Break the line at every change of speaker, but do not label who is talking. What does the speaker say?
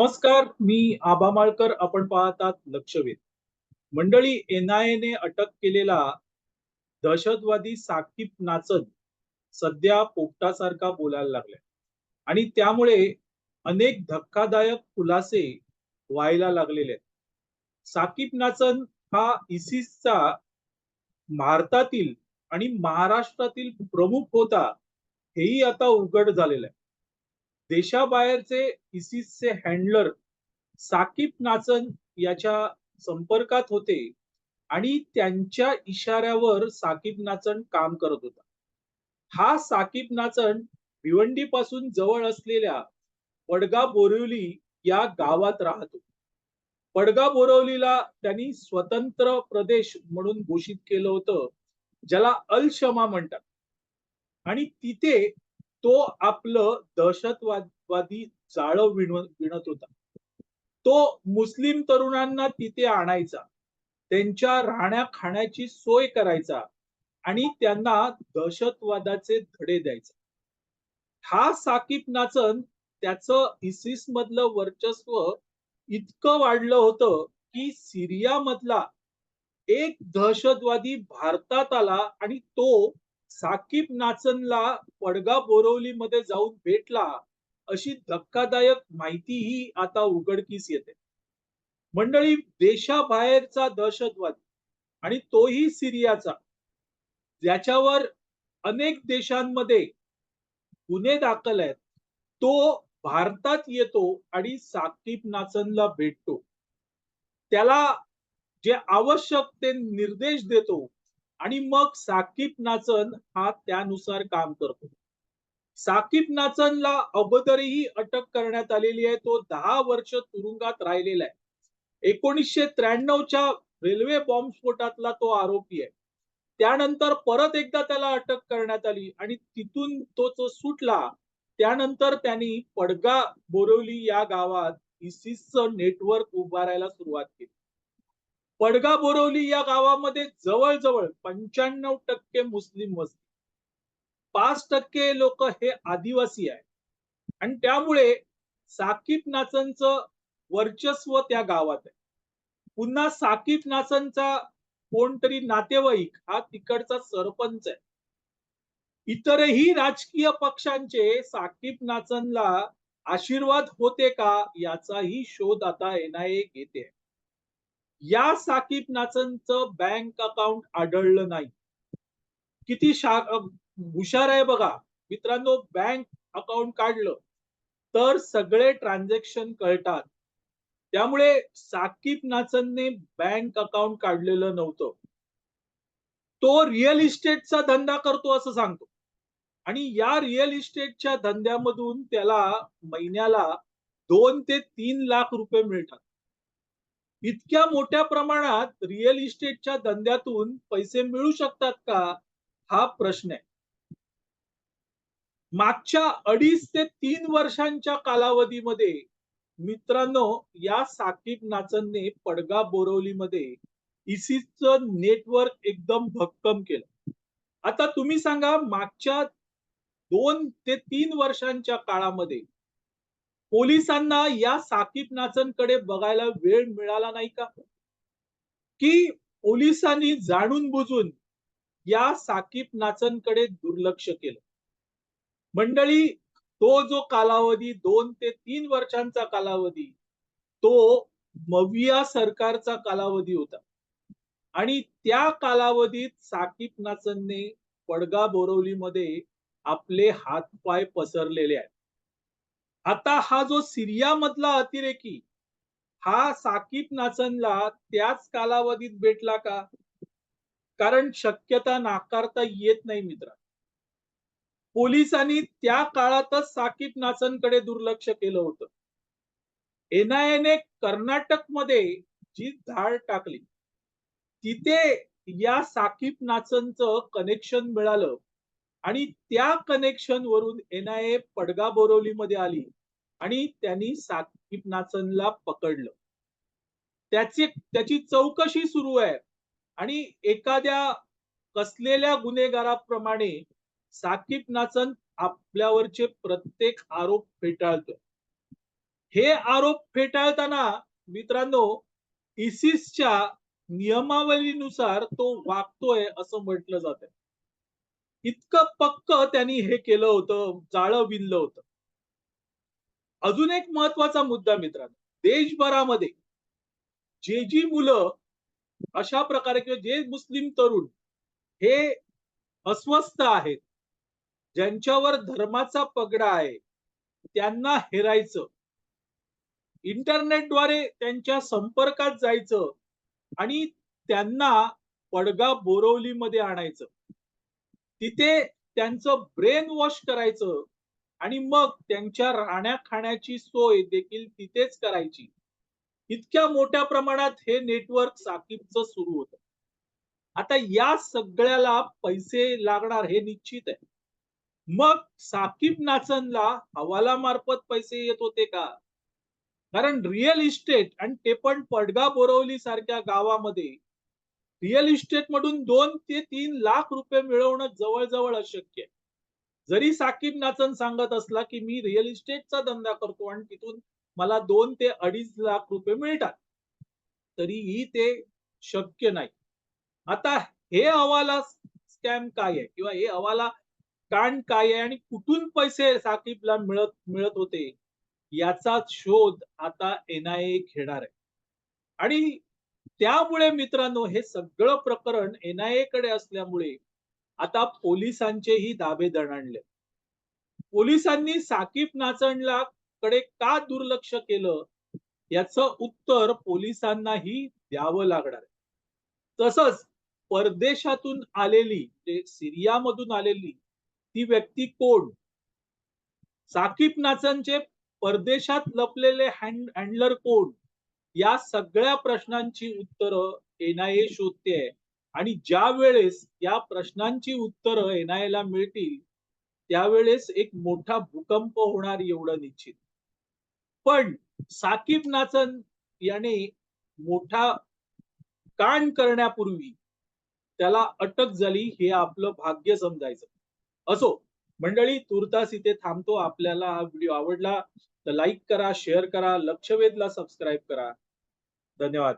नमस्कार मी आबा माळकर. आपण पाहतात लक्षवेध. मंडळी एनआयएने अटक केलेला दहशतवादी साकीब नाचन सध्या पोपटासारखा बोलायला लागलाय. आणि त्यामुळे अनेक धक्कादायक खुलासे व्हायला लागलेले आहेत. साकीब नाचन हा इसिसचा भारतातील आणि महाराष्ट्रातील प्रमुख होता हेही आता उघड झालेलं आहे. देशाबाहेरचे इसिसचे हँडलर साकीब नाचन याच्या संपर्कात होते आणि त्यांच्या इशाऱ्यावर साकीब नाचन काम करत होता. हा साकीब नाचन भिवंडी पासून जवळ असलेल्या पडगा बोरिवली या गावात राहतो पडगा बोरवलीला त्यांनी स्वतंत्र प्रदेश म्हणून घोषित केलं होतं ज्याला अल शमा म्हणतात. आणि तिथे तो आपलं दहशतवादवादी जाळं विणव विणत होता. तो मुस्लिम तरुणांना तिथे आणायचा. त्यांच्या राहण्या खाण्याची सोय करायचा आणि त्यांना दहशतवादाचे धडे द्यायचा. हा साकीब नाचन त्याचं इसिस मधलं वर्चस्व इतकं वाढलं होतं की सिरिया मधला एक दहशतवादी भारतात आला आणि तो साकीब नाचनला पडगा बोरवलीमध्ये जाऊन भेटला अशी धक्कादायक माहितीही आता उघडकीस येते. मंडळी देशाबाहेरचा दहशतवादी आणि तोही सिरियाचा ज्याच्यावर अनेक देशांमध्ये गुन्हे दाखल आहेत तो भारतात येतो आणि साकीब नाचनला भेटतो. त्याला जे आवश्यक ते निर्देश देतो आणि मग साकीब नाचन हा त्यानुसार काम करतो. साकीब नाचनला अगोदरही अटक करण्यात आलेली आहे. तो दहा वर्ष तुरुंगात राहिलेला आहे. एकोणीसशे त्र्याण्णवच्या रेल्वे बॉम्बस्फोटातला तो आरोपी आहे. त्यानंतर परत एकदा त्याला अटक करण्यात आली आणि तिथून तो जो सुटला त्यानंतर त्यांनी पडगा बोरवली या गावात इसिसचं नेटवर्क उभारायला सुरुवात केली. पडगा बोरवली या गावामध्ये जवळजवळ पंच्याण्णव टक्के मुस्लिम वस्ती. पाच टक्के लोक हे आदिवासी आहे आणि त्यामुळे साकीब नाचनचं वर्चस्व त्या गावात आहे. पुन्हा साकीब नाचनचा कोणतरी नातेवाईक हा तिकडचा सरपंच आहे. इतरही राजकीय पक्षांचे साकीब नाचनला आशीर्वाद होते का याचाही शोध आता एनआयए घेते या साकीब नाचनचं बँक अकाउंट आढळलं नाही. किती शा हुशार आहे बघा. मित्रांनो बँक अकाउंट काढलं तर सगळे ट्रान्झॅक्शन कळतात. त्यामुळे साकीब नाचनने बँक अकाउंट काढलेलं नव्हतं. तो रिअल इस्टेटचा धंदा करतो असं सांगतो. आणि या रिअल इस्टेटच्या धंद्यामधून त्याला महिन्याला दोन ते तीन लाख रुपये मिळतात. इतक्या मोठ्या प्रमाणात रिअल इस्टेटच्या धंद्यातून पैसे मिळू शकतात का? हा प्रश्न आहे. मागच्या अडीच ते तीन वर्षांच्या कालावधीमध्ये मित्रांनो या साकीब नाचनने पडगा बोरवलीमध्ये इसीचं नेटवर्क एकदम भक्कम केलं. आता तुम्ही सांगा मागच्या दोन ते तीन वर्षांच्या काळामध्ये पोलिसांना या साकीब नाचनकडे बघायला वेळ मिळाला नाही का? की पोलिसांनी जाणून बुजून या साकीब नाचनकडे दुर्लक्ष केलं. मंडळी तो जो कालावधी दोन ते तीन वर्षांचा कालावधी तो मविया सरकारचा कालावधी होता. आणि त्या कालावधीत साकीब नाचनने पडगा बोरवलीमध्ये आपले हातपाय पसरलेले आहेत. आता हा जो सिरिया मधला अतिरेकी हा साकीब नाचनला त्याच कालावधीत भेटला का? कारण शक्यता नाकारता येत नाही मित्र. पोलिसांनी त्या काळातच साकीब नाचनकडे दुर्लक्ष केलं होतं. एनआयएने कर्नाटकमध्ये जी धाड टाकली तिथे या साकीब नाचनचं कनेक्शन मिळालं आणि त्या कनेक्शन वरून एनआयए पडगा बोरवलीमध्ये आली. आणि त्यांनी साकीब नाचनला पकडलं. त्याची त्याची चौकशी सुरू आहे. आणि एखाद्या कसलेल्या गुन्हेगाराप्रमाणे साकीब नाचन आपल्यावरचे प्रत्येक आरोप फेटाळतो हे आरोप फेटाळताना मित्रांनो इसिसच्या नियमावलीनुसार तो वागतोय असं म्हटलं जात इतकं पक्क त्यांनी हे केलं होतं जाळं विणलं होतं. अजून एक महत्त्वाचा मुद्दा मित्रांनो देशभरामध्ये जे जी मुलं अशा प्रकारे किंवा जे मुस्लिम तरुण हे अस्वस्थ आहेत ज्यांच्यावर धर्माचा पगडा आहे त्यांना हेरायचं इंटरनेटद्वारे त्यांच्या संपर्कात जायचं आणि त्यांना पडगा बोरवलीमध्ये आणायचं. तिथे त्यांचं ब्रेन वॉश करायचं आणि मग त्यांच्या राहण्या खाण्याची सोय देखील तिथेच करायची. इतक्या मोठ्या प्रमाणात हे नेटवर्क साकीबचं सुरू होतं. आता या सगळ्याला पैसे लागणार हे निश्चित आहे. मग साकीब नाचनला हवालामार्फत पैसे येत होते का? कारण रिअल इस्टेट आणि ते पण पडगा बोरवली सारख्या गावामध्ये रिअल इस्टेट मधून दोन ते तीन लाख रुपये मिळवणं जवळजवळ अशक्य आहे. जरी साकीब नाचन सांगत असला की मी रिअल इस्टेटचा धंदा करतो आणि तिथून मला दोन ते अडीच लाख रुपये मिळतात तरीही ते शक्य नाही. आता हे हवाला स्कॅम काय आहे? किंवा हे हवाला कांड काय आहे? आणि कुठून पैसे साकीबला मिळत मिळत होते? याचा शोध आता एनआयए घेणार आहे. आणि त्यामुळे मित्रांनो हे सगळं प्रकरण एनआयए कडे असल्यामुळे आता पोलिसांचेही दाबे दणाणले. पोलिसांनी साकीब नाचणला कडे का दुर्लक्ष केलं? याचं उत्तर पोलिसांनाही द्यावं लागणार तसंच परदेशातून आलेली म्हणजे सिरियामधून आलेली ती व्यक्ती कोण? साकीब नाचनचे परदेशात लपलेले हँडलर कोण? या सगळ्या प्रश्नांची उत्तरं एनआयए शोधते आणि ज्या वेळेस या प्रश्नांची उत्तरं एनआयला मिळतील त्यावेळेस एक मोठा भूकंप होणार एवढं निश्चित. पण साकीब नाचन याने मोठा कांड करण्यापूर्वी त्याला अटक झाली हे आपलं भाग्य समजायचं. असो मंडळी तुर्तास इथे थांबतो. आपल्याला हा व्हिडिओ आवडला तर लाईक करा शेअर करा लक्षवेधला सबस्क्राईब करा. धन्यवाद.